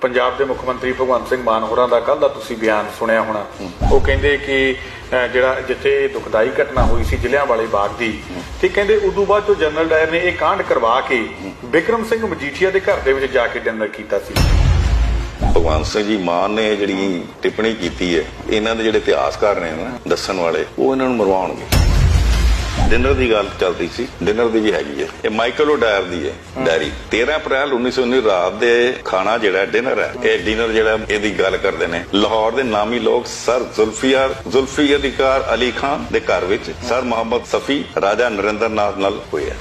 ਪੰਜਾਬ ਦੇ ਮੁੱਖ ਮੰਤਰੀ ਭਗਵੰਤ ਸਿੰਘ ਮਾਨ ਹੋਰਾਂ ਦਾ ਕੱਲ ਦਾ ਤੁਸੀਂ ਬਿਆਨ ਸੁਣਿਆ ਹੋਣਾ। ਉਹ ਕਹਿੰਦੇ ਕਿ ਜਿਹੜਾ ਜਿੱਥੇ ਦੁਖਦਾਈ ਘਟਨਾ ਹੋਈ ਸੀ ਜ਼ਿਲ੍ਹਿਆਂ ਵਾਲੇ ਬਾਗ ਦੀ ਤੇ ਕਹਿੰਦੇ ਉਦੋਂ ਬਾਅਦ ਤੋਂ ਜਨਰਲ ਡਾਇਰ ਨੇ ਇਹ ਕਾਂਡ ਕਰਵਾ ਕੇ ਵਿਕਰਮ ਸਿੰਘ ਮਜੀਠੀਆ ਦੇ ਘਰ ਦੇ ਵਿੱਚ ਜਾ ਕੇ ਡਿਨਰ ਕੀਤਾ ਸੀ। ਭਗਵੰਤ ਸਿੰਘ ਜੀ, ਮਾਨ ਨੇ ਜਿਹੜੀ ਟਿੱਪਣੀ ਕੀਤੀ ਹੈ, ਇਹਨਾਂ ਦੇ ਜਿਹੜੇ ਇਤਿਹਾਸਕਾਰ ਨੇ, ਦੱਸਣ ਵਾਲੇ, ਉਹ ਇਹਨਾਂ ਨੂੰ ਮਰਵਾਉਣਗੇ। ਡਿਨਰ ਦੀ ਗੱਲ ਚੱਲਦੀ ਸੀ। ਡਿਨਰ ਦੀ ਵੀ ਹੈਗੀ ਹੈ। ਇਹ ਮਾਈਕਲ ਓਡਾਇਰ ਦੀ ਹੈ ਡਾਇਰੀ 13 ਅਪ੍ਰੈਲ 1919 ਰਾਤ ਦੇ ਖਾਣਾ ਜਿਹੜਾ ਡਿਨਰ ਹੈ। ਇਹ ਡਿਨਰ ਜਿਹੜਾ ਇਹਦੀ ਗੱਲ ਕਰਦੇ ਨੇ। ਲਾਹੌਰ ਦੇ ਨਾਮੀ ਲੋਕ ਸਰ ਜ਼ੁਲਫੀਆਰ ਜ਼ੁਲਫੀ ਅਧਿਕਾਰ ਅਲੀ ਖਾਨ ਦੇ ਘਰ ਵਿੱਚ ਸਰ ਮੁਹੰਮਦ ਸਫੀ ਰਾਜਾ ਨਰਿੰਦਰ ਨਾਥ ਨਾਲ ਹੋਇਆ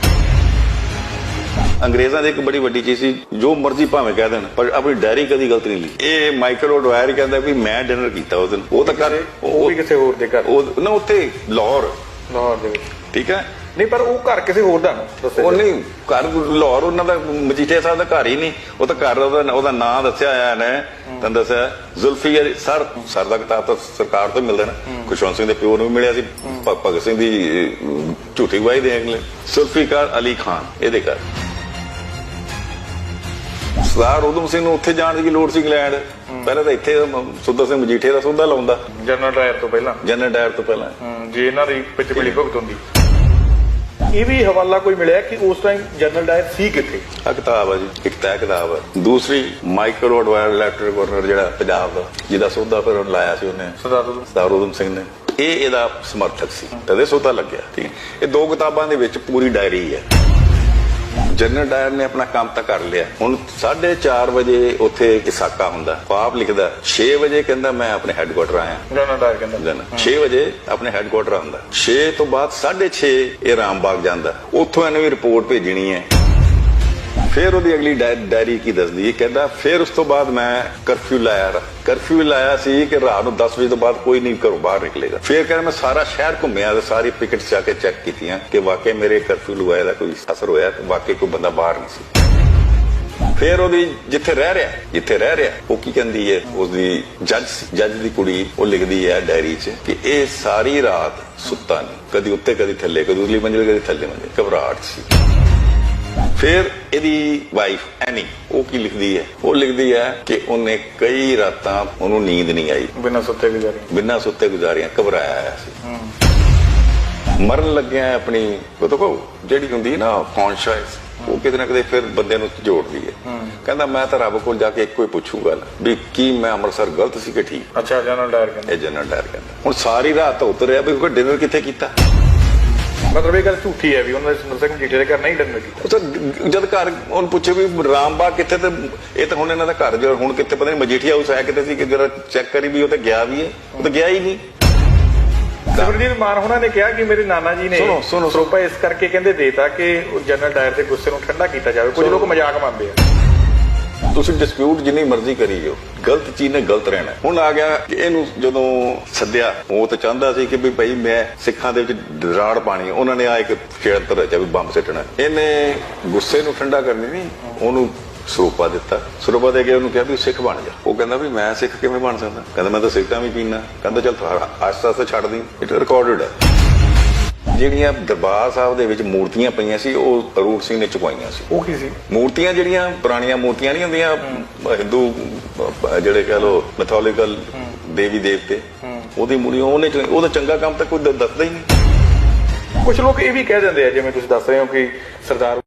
ਅੰਗਰੇਜ਼ਾਂ ਦੀ ਇੱਕ ਬੜੀ ਵੱਡੀ ਚੀਜ਼ ਸੀ ਜੋ ਮਰਜ਼ੀ ਭਾਵੇਂ ਕਹਿ ਦੇਣ ਪਰ ਆਪਣੀ ਡਾਇਰੀ ਕਦੀ ਗਲਤ ਨਹੀਂ ਲਿਖੀ। ਇਹ ਮਾਈਕਲ ਓਡਵਾਇਰ ਕਹਿੰਦਾ ਵੀ ਮੈਂ ਡਿਨਰ ਕੀਤਾ ਉਸ ਦਿਨ। ਉਹ ਤਾਂ ਕਰ ਉਹ ਵੀ ਕਿਸੇ ਹੋਰ ਦੇ ਘਰ। ਉਹ ਨਾ ਉੱਥੇ ਲਾਹੌਰ। ਲਾਹੌਰ ਦੇ ਵਿੱਚ। ਠੀਕ ਹੈ? ਨਹੀਂ ਪਰ ਉਹ ਘਰ ਕਿਸੇ ਹੋਰ ਦਾ ਦੱਸਿਆ ਉਹ। ਨਹੀਂ ਘਰ ਲਾਹੌਰ ਉਹਨਾਂ ਦਾ ਮਜੀਠੇ ਸਾਹਿਬ ਦਾ ਘਰ ਹੀ ਨਹੀਂ। ਉਹ ਤਾਂ ਘਰ ਉਹਦਾ ਉਹਦਾ ਨਾਂ ਦੱਸਿਆ ਹੋਇਆ ਨੇ ਤਾਂ ਦੱਸਿਆ ਜ਼ੁਲਫੀ ਅਲੀ ਸਰ ਸਰ ਦਾ ਕਿਤਾਬ ਤਾਂ ਸਰਕਾਰ ਤੋਂ ਮਿਲਦਾ ਨਾ। ਖੁਸ਼ਵੰਤ ਸਿੰਘ ਦੇ ਪਿਓ ਨੂੰ ਵੀ ਮਿਲਿਆ ਸੀ। ਭਗਤ ਸਿੰਘ ਦੀ ਝੂਠੀ ਗਵਾਹੀ ਦੇ ਅਗਲੇ। ਜ਼ੁਲਫੀਕਾਰ ਅਲੀ ਖਾਨ ਇਹਦੇ ਘਰ। ਸਰਦਾਰ ਉਦਮ ਸਿੰਘ ਨੂੰ ਉੱਥੇ ਜਾਣ ਦੀ ਲੋੜ ਸੀ ਇੰਗਲੈਂਡ। ਪਹਿਲਾਂ ਤਾਂ ਇੱਥੇ ਸੁੱਧਾ ਸਿੰਘ ਮਜੀਠੇ ਦਾ ਸੌਦਾ ਲਾਉਂਦਾ। ਜਨਰਲ ਡਾਇਰ ਤੋਂ ਪਹਿਲਾਂ। ਜਨਰਲ ਡਾਇਰ ਤੋਂ ਪਹਿਲਾਂ। ਜੇ ਇਹਨਾਂ ਦੀ ਵਿੱਚ ਮਿਲੀ ਭੁਗਤ ਹੁੰਦੀ। ਇਹ ਵੀ ਹਵਾਲਾ ਕੋਈ ਮਿਲਿਆ ਕਿ ਉਸ ਟਾਈਮ ਜਨਰਲ ਡਾਇਰ ਸੀ ਕਿੱਥੇ? ਆ ਕਿਤਾਬ ਹੈ ਜੀ ਇੱਕ ਤੈਅ ਕਿਤਾਬ ਹੈ ਦੂਸਰੀ ਮਾਈਕਲ ਰੋਡਵਾਇਰ ਲੈਫਟਰ ਗਵਰਨਰ ਜਿਹੜਾ ਪੰਜਾਬ ਦਾ ਜਿਹਦਾ ਸੌਦਾ ਫਿਰ ਉਹਨੇ ਲਾਇਆ ਸੀ ਉਹਨੇ। ਸਰਦਾਰ ਉਦਮ ਸਰਦਾਰ ਉਦਮ ਸਿੰਘ ਨੇ। ਇਹ ਇਹਦਾ ਸਮਰਥਕ ਸੀ। ਤਦੇ ਸੌਦਾ ਲੱਗਿਆ ਠੀਕ ਹੈ। ਇਹ ਦੋ ਕਿਤਾਬਾਂ ਦੇ ਵਿੱਚ ਪੂਰੀ ਡਾਇਰੀ ਹੈ ਜਨਰਲ ਡਾਇਰ ਨੇ ਆਪਣਾ ਕੰਮ ਤਾਂ ਕਰ ਲਿਆ। ਹੁਣ 4:30 ਵਜੇ ਉੱਥੇ ਇਸਾਕਾ ਹੁੰਦਾ। ਪਾਪ ਲਿਖਦਾ। 6 ਵਜੇ ਕਹਿੰਦਾ ਮੈਂ ਆਪਣੇ ਹੈੱਡਕੁਆਟਰ ਆਇਆ। ਜਨਰਲ ਡਾਇਰ ਕਹਿੰਦਾ। ਦਿਨ 6 ਵਜੇ ਆਪਣੇ ਹੈੱਡਕੁਆਟਰ ਆਉਂਦਾ। 6 ਤੋਂ ਬਾਅਦ 6:30 ਇਹ ਰਾਮਬਾਗ ਜਾਂਦਾ। ਉੱਥੋਂ ਇਹਨੇ ਵੀ ਰਿਪੋਰਟ ਭੇਜਣੀ ਹੈ। ਫਿਰ ਉਹਦੀ ਅਗਲੀ ਡਾਇਰੀ ਕੀ ਦੱਸਦੀ? ਹੈ ਕਹਿੰਦਾ, ਫਿਰ ਉਸ ਤੋਂ ਬਾਅਦ ਮੈਂ ਕਰਫਿਊ ਲਾਇਆ ਕਰਫਿਊ ਲਾਇਆ ਸੀ ਕਿ ਰਾਤ ਨੂੰ 10 ਵਜੇ ਤੋਂ ਬਾਅਦ ਕੋਈ ਨਹੀਂ ਘਰੋਂ ਬਾਹਰ ਨਿਕਲੇਗਾ। ਫਿਰ ਕਹਿੰਦਾ, ਮੈਂ ਸਾਰਾ ਸ਼ਹਿਰ ਘੁੰਮਿਆ ਤੇ ਸਾਰੀ ਪਿਕਟਸ ਜਾ ਕੇ ਚੈੱਕ ਕੀਤੀਆਂ ਕਿ ਵਾਕਈ ਮੇਰੇ ਕਰਫਿਊ ਲਗਾਏ ਦਾ ਕੋਈ ਅਸਰ ਹੋਇਆ ਤੇ ਵਾਕਈ ਕੋਈ ਬੰਦਾ ਬਾਹਰ ਨਹੀਂ ਸੀ। ਫਿਰ ਉਹਦੀ ਜਿੱਥੇ ਰਹਿ ਰਿਹਾ, ਜਿੱਥੇ ਰਹਿ ਰਿਹਾ, ਉਹ ਕੀ ਕਹਿੰਦੀ ਹੈ ਉਸਦੀ ਜੱਜ ਸੀ। ਜੱਜ ਦੀ ਕੁੜੀ, ਉਹ ਲਿਖਦੀ ਹੈ ਡਾਇਰੀ 'ਚ ਕਿ ਇਹ ਸਾਰੀ ਰਾਤ ਸੁੱਤਾ ਨਹੀਂ। ਕਦੀ ਉੱਤੇ, ਕਦੀ ਥੱਲੇ, ਕਦੀ ਉਸਲੀ ਮੰਜ਼ਿਲ, ਕਦੀ ਥੱਲੇ ਮੰਜ਼ਿਲ। ਘਬਰਾਹਟ ਸੀ। ਫਿਰ ਇਹਦੀ ਵਾਈਫ ਐਨੀ ਉਹ ਕੀ ਲਿਖਦੀ ਹੈ? ਉਹ ਲਿਖਦੀ ਹੈ ਕਿ ਉਹਨੇ ਕਈ ਰਾਤਾਂ ਉਹਨੂੰ ਨੀਂਦ ਨਹੀਂ ਆਈ। ਬਿਨਾਂ ਸੁੱਤੇ ਗੁਜ਼ਾਰੇ। ਬਿਨਾਂ ਸੁੱਤੇ ਗੁਜ਼ਾਰੀਆਂ ਘਬਰਾਇਆ ਆਇਆ ਸੀ। ਮਰਨ ਲੱਗਿਆ ਆਪਣੀ ਉਹ ਦੇਖੋ ਜਿਹੜੀ ਹੁੰਦੀ ਹੈ ਨਾ ਕੌਨਸ਼ੀਅਸ ਉਹ ਕਿਤੇ ਨਾ ਕਿਤੇ ਫਿਰ ਬੰਦੇ ਨੂੰ ਜੋੜਦੀ ਹੈ। ਕਹਿੰਦਾ ਮੈਂ ਤਾਂ ਰੱਬ ਕੋਲ ਜਾ ਕੇ ਇੱਕੋ ਹੀ ਪੁੱਛੂ ਗੱਲ ਵੀ ਕੀ ਮੈਂ ਅੰਮ੍ਰਿਤਸਰ ਗਲਤ ਸੀ ਕਿ ਠੀਕ? ਅੱਛਾ ਜਨਰਲ ਡਾਇਰ ਕਹਿੰਦਾ। ਇਹ ਜਨਰਲ ਡਾਇਰ ਕਹਿੰਦਾ ਹੁਣ ਸਾਰੀ ਰਾਤ ਤਾਂ ਉਤਰਿਆ ਵੀ ਉਹ ਡਿਨਰ ਕਿੱਥੇ ਕੀਤਾ? ਮਤਲਬ ਇਹ ਗੱਲ ਝੂਠੀ ਹੈ ਵੀ ਉਹਨਾਂ ਦੇ ਸੁੰਦਰ ਸਿੰਘ ਦੇ ਘਰ ਨਹੀਂ ਡਿਨਰ ਕੀਤਾ ਉਹ ਤਾਂ ਗ- ਜਦ ਘਰ ਉਹਨੂੰ ਪੁੱਛੇ ਵੀ ਰਾਮਬਾਗ ਕਿੱਥੇ ਤੇ ਇਹ ਤਾਂ ਹੁਣ ਇਹਨਾਂ ਦਾ ਘਰ ਜੋ ਹੁਣ ਕਿੱਥੇ ਪਤਾ ਨਹੀਂ ਮਜੀਠੀਆ ਹਾਊਸ ਹੈ ਕਿਤੇ ਸੀ ਕਿ ਜਰਾ ਚੈੱਕ ਕਰੀ ਵੀ ਉਹ ਤਾਂ ਗਿਆ ਵੀ ਹੈ ਉਹ ਤਾਂ ਗਿਆ ਹੀ ਨਹੀਂ। ਸਿਮਰਜੀਤ ਮਾਨ ਹੋਣਾ ਨੇ ਕਿਹਾ ਕਿ ਮੇਰੇ ਨਾਨਾ ਜੀ ਨੇ ਸੁਣੋ, ਸੁਣੋ, ਸਰੋਪਾ ਇਸ ਕਰਕੇ ਕਹਿੰਦੇ ਦੇਤਾ ਕਿ ਉਹ ਜਨਰਲ ਡਾਇਰ ਦੇ ਗੁੱਸੇ ਨੂੰ ਠੰਡਾ ਕੀਤਾ ਜਾਵੇ। ਕੁਝ ਲੋਕ ਮਜ਼ਾਕ ਮੰਨਦੇ ਆ। ਤੁਸੀਂ ਡਿਸਪਿਊਟ ਜਿੰਨੀ ਮਰਜ਼ੀ ਕਰੀ ਜਾਓ। ਗਲਤ ਚੀਜ਼ ਨੇ ਗਲਤ ਰਹਿਣਾ। ਹੁਣ ਆ ਗਿਆ ਕਿ ਇਹਨੂੰ ਜਦੋਂ ਸੱਦਿਆ, ਉਹ ਤਾਂ ਚਾਹੁੰਦਾ ਸੀ ਕਿ ਵੀ ਭਾਈ ਮੈਂ ਸਿੱਖਾਂ ਦੇ ਵਿੱਚ ਦਰਾੜ ਪਾਣੀ, ਉਹਨਾਂ ਨੇ ਆ ਇੱਕ ਖੇਤਰ ਰਚਿਆ ਵੀ ਬੰਬ ਸਿੱਟਣਾ। ਇਹਨੇ ਗੁੱਸੇ ਨੂੰ ਠੰਡਾ ਕਰਨੀ ਨਹੀਂ, ਉਹਨੂੰ ਸਰੂਪਾ ਦਿੱਤਾ। ਸਰੂਪਾ ਦੇ ਕੇ ਉਹਨੂੰ ਕਿਹਾ ਵੀ ਸਿੱਖ ਬਣ ਜਾ। ਉਹ ਕਹਿੰਦਾ ਵੀ ਮੈਂ ਸਿੱਖ ਕਿਵੇਂ ਬਣ ਸਕਦਾ? ਕਹਿੰਦਾ ਮੈਂ ਤਾਂ ਸਿੱਖਾਂ ਵੀ ਪੀਣਾ ਕਹਿੰਦਾ ਚੱਲ ਆਸਤਾ ਆਸਤਾ ਛੱਡ ਦੀ। ਇਟ ਰਿਕਾਰਡਡ ਹੈ ਜਿਹੜੀਆਂ ਦਰਬਾਰ ਸਾਹਿਬ ਦੇ ਵਿੱਚ ਮੂਰਤੀਆਂ ਪਈਆਂ ਸੀ ਉਹ ਅਰੂਟ ਸਿੰਘ ਨੇ ਚੁਕਵਾਈਆਂ ਸੀ। ਉਹ ਕੀ ਸੀ? ਮੂਰਤੀਆਂ ਜਿਹੜੀਆਂ ਪੁਰਾਣੀਆਂ ਮੂਰਤੀਆਂ ਨਹੀਂ ਹੁੰਦੀਆਂ ਹਿੰਦੂ ਜਿਹੜੇ ਕਹ ਲੋ ਮੈਥੋਲੋਜੀਕਲ ਦੇਵੀ ਦੇਵਤੇ ਉਹਦੀ ਮੂਰਤੀ ਉਹਨੇ ਉਹਦਾ ਚੰਗਾ ਕੰਮ ਤਾਂ ਕੋਈ ਦੱਸਦਾ ਹੀ ਨਹੀਂ। ਕੁਝ ਲੋਕ ਇਹ ਵੀ ਕਹਿ ਦਿੰਦੇ ਆ ਜਿਵੇਂ ਤੁਸੀਂ ਦੱਸ ਰਹੇ ਹੋ ਕਿ ਸਰਦਾਰ